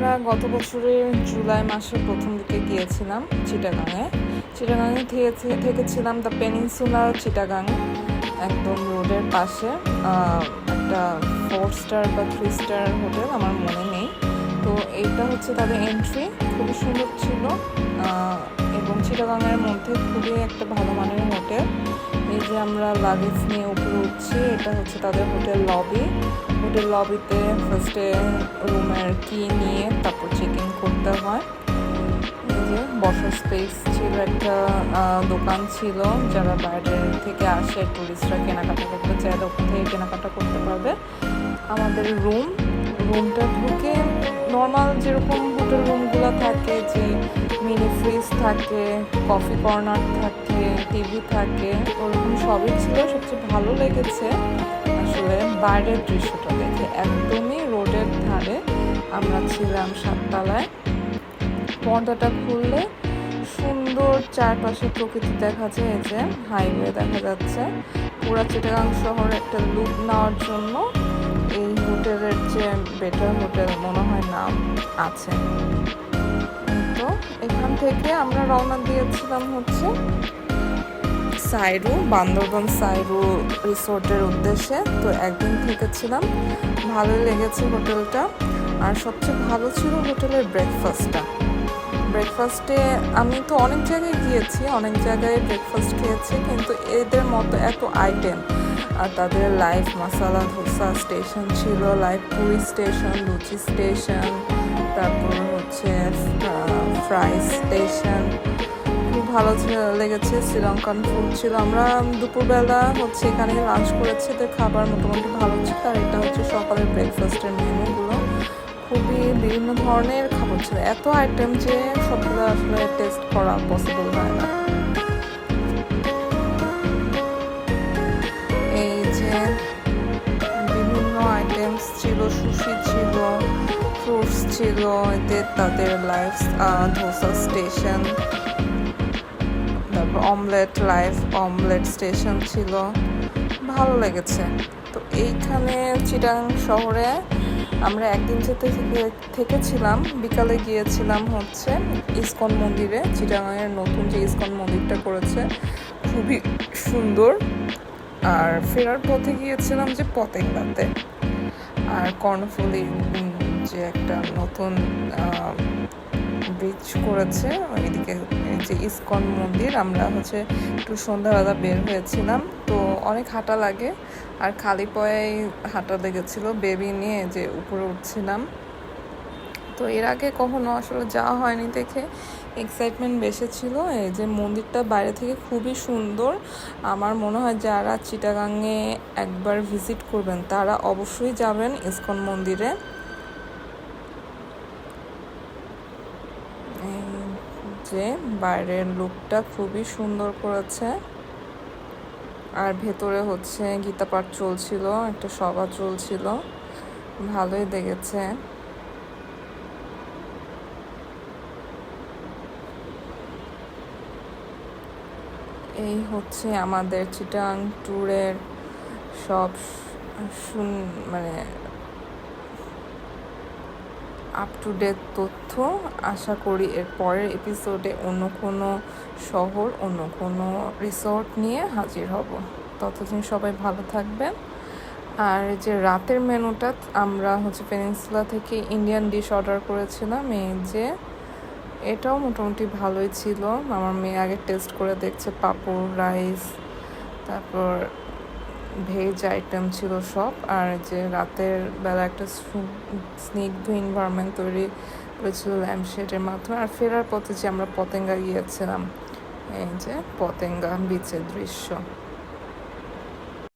আমরা গত বছরের জুলাই মাসের প্রথম দিকে গিয়েছিলাম চিটাগাঙে। চিটাগাঙে থেকে থেকেছিলাম দ্য পেনিনসুলার চিটাগাং, একদম রোডের পাশে। একটা ফোর স্টার বা থ্রি স্টার হোটেল আমার মনে নেই। তো এইটা হচ্ছে তাদের এন্ট্রি খুবই সুন্দর ছিল। এবং চিটাগাঙের মধ্যে খুবই একটা ভালো মানের হোটেল। এই যে আমরা লাগেজ নিয়ে উপরে উঠছি, এটা হচ্ছে তাদের হোটেল লবি হোটেল লবিতে ফার্স্টে রুমের কি নিয়ে তারপর চেক ইন করতে হয়। এই যে বসার স্পেস ছিল একটা দোকান ছিল, যারা বাইরে থেকে আসে টুরিস্টরা কেনাকাটা করতে চাইলে ওখান থেকে কেনাকাটা করতে পারবে। আমাদের রুম রুমটা ঢুকে নর্মাল যেরকম রুমগুলো থাকে, যে মিনি ফ্রিজ থাকে কফি কর্নার থাকে টিভি থাকে, ওরকম সবই ছিল। সবচেয়ে ভালো লেগেছে আসলে বাইরের দৃশ্যটা দেখে। একদমই রোডের ধারে আমরা ছিলাম সাততলায়। পর্দাটা খুললে সুন্দর চারপাশে প্রকৃতি দেখা যায় যে হাইওয়ে দেখা যাচ্ছে। পুরা চিটাগাং শহর একটা লুক নেওয়ার জন্য এই হোটেলের যে বেটার হোটেল মনে হয় নাম আছে। তো এখান থেকে আমরা রওনা দিয়েছিলাম হচ্ছে সাইরু, বান্দরবান সাইরু রিসোর্টের উদ্দেশ্যে। তো একদিন থেকেছিলাম, ভালোই লেগেছে হোটেলটা। আর সবচেয়ে ভালো ছিল হোটেলের ব্রেকফাস্টটা ব্রেকফাস্টে আমি তো অনেক জায়গায় গিয়েছি, অনেক জায়গায় ব্রেকফাস্ট খেয়েছি, কিন্তু এদের মতো এত আইটেম। আর তাদের লাইভ মশালা ধোসা স্টেশন ছিল live puri station luchi station তারপর হচ্ছে ফ্রাই স্টেশন খুব ভালো লেগেছে, শ্রীলঙ্কান ফুড ছিল। আমরা দুপুরবেলা হচ্ছে এখানে লাঞ্চ করেছি তো খাবার মোটামুটি ভালো ছিল। আর এটা হচ্ছে সকালের ব্রেকফাস্টের মেনুগুলো খুবই বিভিন্ন ধরনের খাবার ছিল। এত আইটেম যে সবগুলো আসলে টেস্ট করা পসিবল হয় না। এই যে বিভিন্ন আইটেমস ছিল সুশি ছিল ফ্রুটস ছিল এতে তাদের লাইফ ধোসা স্টেশন তারপর অমলেট লাইফ অমলেট স্টেশন ছিল। ভালো লেগেছে। তো এইখানে চিটাং শহরে আমরা একদিন যেতে থেকে, থেকেছিলাম, বিকালে গিয়েছিলাম হচ্ছে ইস্কন মন্দিরে। চিটাগাঙের নতুন যে ইস্কন মন্দিরটা করেছে, খুবই সুন্দর। আর ফেরার পথে গিয়েছিলাম যে পতেঙ্গাতে। আর কর্ণফুলি যে একটা নতুন ব্রিজ করেছে, ওইদিকে যে ইসকন মন্দির, আমরা হচ্ছে একটু সন্ধ্যাবেলা বের হয়েছিলাম, তো অনেক হাঁটা লাগে, আর খালি পায়ে হাঁটা লেগেছিল বেবি নিয়ে যে উপরে উঠছিলাম। তো এর আগে কখনো আসলে যাওয়া হয়নি দেখে এক্সাইটমেন্ট বেশি ছিল এই যে মন্দিরটা বাইরে থেকে খুবই সুন্দর, আমার মনে হয় যারা চিটাগাংয়ে একবার ভিজিট করবেন, তারা অবশ্যই যাবেন ইসকন মন্দিরে এই যে বাইরের লুকটা খুবই সুন্দর করেছে। আর ভেতরে হচ্ছে গীতা পাঠ চলছিল, একটা সভা চলছিল। ভালোই লেগেছে। এই হচ্ছে আমাদের চিটাং ট্যুরের সব শুন মানে আপ টু ডেট তথ্য। আশা করি এর পরের এপিসোডে অন্য কোনো শহর, অন্য কোনো রিসোর্ট নিয়ে হাজির হব। ততদিন সবাই ভালো থাকবেন। আর যে রাতের মেনুটা, আমরা হচ্ছে পেনিনসুলা থেকে ইন্ডিয়ান ডিশ অর্ডার করেছিলাম। এই যে এটাও মোটামুটি ভালোই ছিল। আমার মেয়ে আগে টেস্ট করে দেখছে পাপড় রাইস তারপর ভেজ আইটেম ছিল সব। আর যে রাতের বেলা একটা স্নিগ্ধ এনভায়রনমেন্ট তৈরি করেছিল ল্যাম্পশেডের মাধ্যমে। আর ফেরার পথে যে আমরা পতেঙ্গা গিয়েছিলাম, এই যে পতেঙ্গা বিচের দৃশ্য।